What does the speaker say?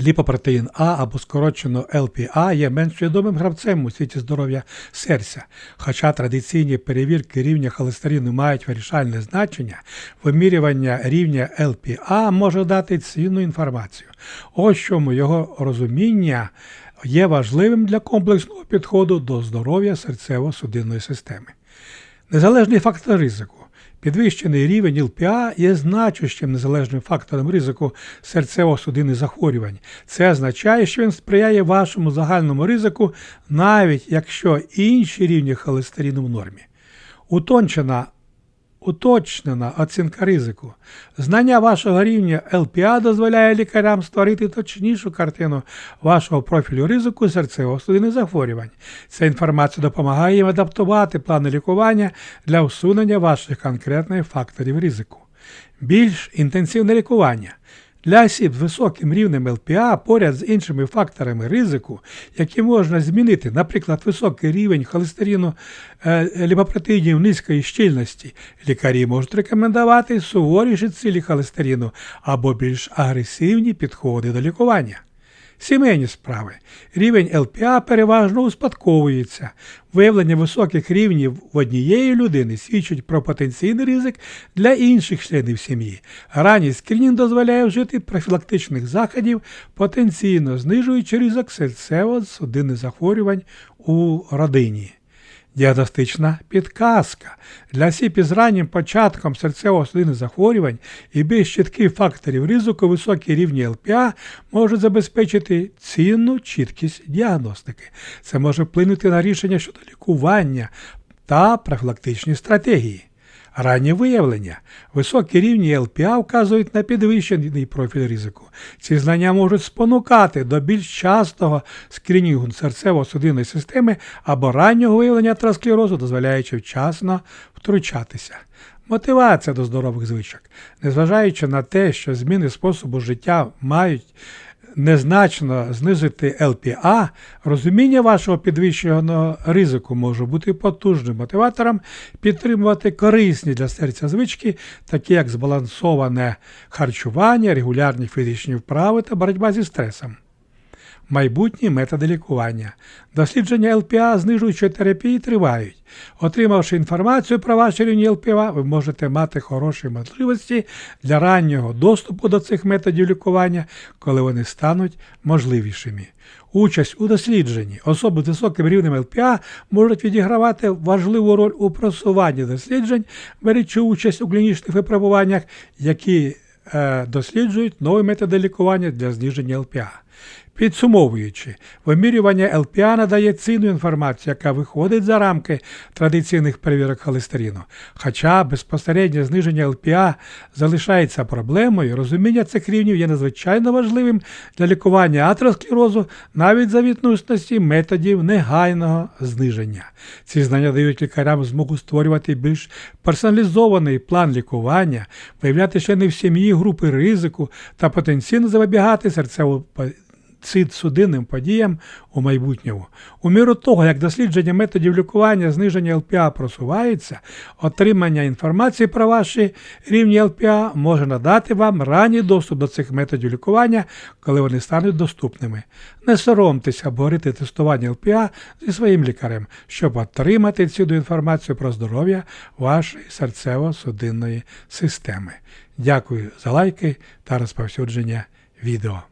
Ліпопротеїн А або скорочено ЛПА є менш відомим гравцем у світі здоров'я серця. Хоча традиційні перевірки рівня холестерину мають вирішальне значення, вимірювання рівня ЛПА може дати цінну інформацію. Ось чому його розуміння є важливим для комплексного підходу до здоров'я серцево-судинної системи. Незалежний фактор ризику. Підвищений рівень ЛПА є значущим незалежним фактором ризику серцево-судинних захворювань. Це означає, що він сприяє вашому загальному ризику, навіть якщо інші рівні холестерину в нормі. Утончена Уточнена оцінка ризику. Знання вашого рівня ЛПА дозволяє лікарям створити точнішу картину вашого профілю ризику серцево-судинних захворювань. Ця інформація допомагає їм адаптувати плани лікування для усунення ваших конкретних факторів ризику. Більш інтенсивне лікування. Для осіб з високим рівнем ЛПА поряд з іншими факторами ризику, які можна змінити, наприклад, високий рівень холестерину ліпопротеїнів низької щільності, лікарі можуть рекомендувати суворіші цілі холестерину або більш агресивні підходи до лікування. Сімейні справи. Рівень ЛПА переважно успадковується. Виявлення високих рівнів в однієї людини свідчить про потенційний ризик для інших членів сім'ї. Ранній скринінг дозволяє вжити профілактичних заходів, потенційно знижуючи ризик серцево-судинних захворювань у родині. Діагностична підказка. Для осіб із раннім початком серцево-судинних захворювань і без чітких факторів ризику високі рівні ЛПА можуть забезпечити цінну чіткість діагностики. Це може вплинути на рішення щодо лікування та профілактичні стратегії. Раннє виявлення. Високі рівні ЛПА вказують на підвищений профіль ризику. Ці знання можуть спонукати до більш частого скринінгу серцево-судинної системи або раннього виявлення атеросклерозу, дозволяючи вчасно втручатися. Мотивація до здорових звичок. Незважаючи на те, що зміни способу життя мають незначно знизити ЛПА, розуміння вашого підвищеного ризику може бути потужним мотиватором підтримувати корисні для серця звички, такі як збалансоване харчування, регулярні фізичні вправи та боротьба зі стресом. Майбутні методи лікування. Дослідження ЛПА знижуючої терапії тривають. Отримавши інформацію про ваші рівні ЛПА, ви можете мати хороші можливості для раннього доступу до цих методів лікування, коли вони стануть можливішими. Участь у дослідженні особи з високим рівнем ЛПА можуть відігравати важливу роль у просуванні досліджень, беручи участь у клінічних випробуваннях, які е, досліджують нові методи лікування для зниження ЛПА. Підсумовуючи, вимірювання ЛПА надає цінну інформацію, яка виходить за рамки традиційних перевірок холестерину. Хоча безпосереднє зниження ЛПА залишається проблемою, розуміння цих рівнів є надзвичайно важливим для лікування атеросклерозу навіть за відсутності методів негайного зниження. Ці знання дають лікарям змогу створювати більш персоналізований план лікування, виявляти ще не членів сім'ї групи ризику та потенційно запобігати серцево судинним подіям у майбутньому. У міру того, як дослідження методів лікування, зниження ЛПА просувається, отримання інформації про ваші рівні ЛПА може надати вам ранній доступ до цих методів лікування, коли вони стануть доступними. Не соромтеся обговорити тестування ЛПА зі своїм лікарем, щоб отримати цю інформацію про здоров'я вашої серцево-судинної системи. Дякую за лайки та розповсюдження відео.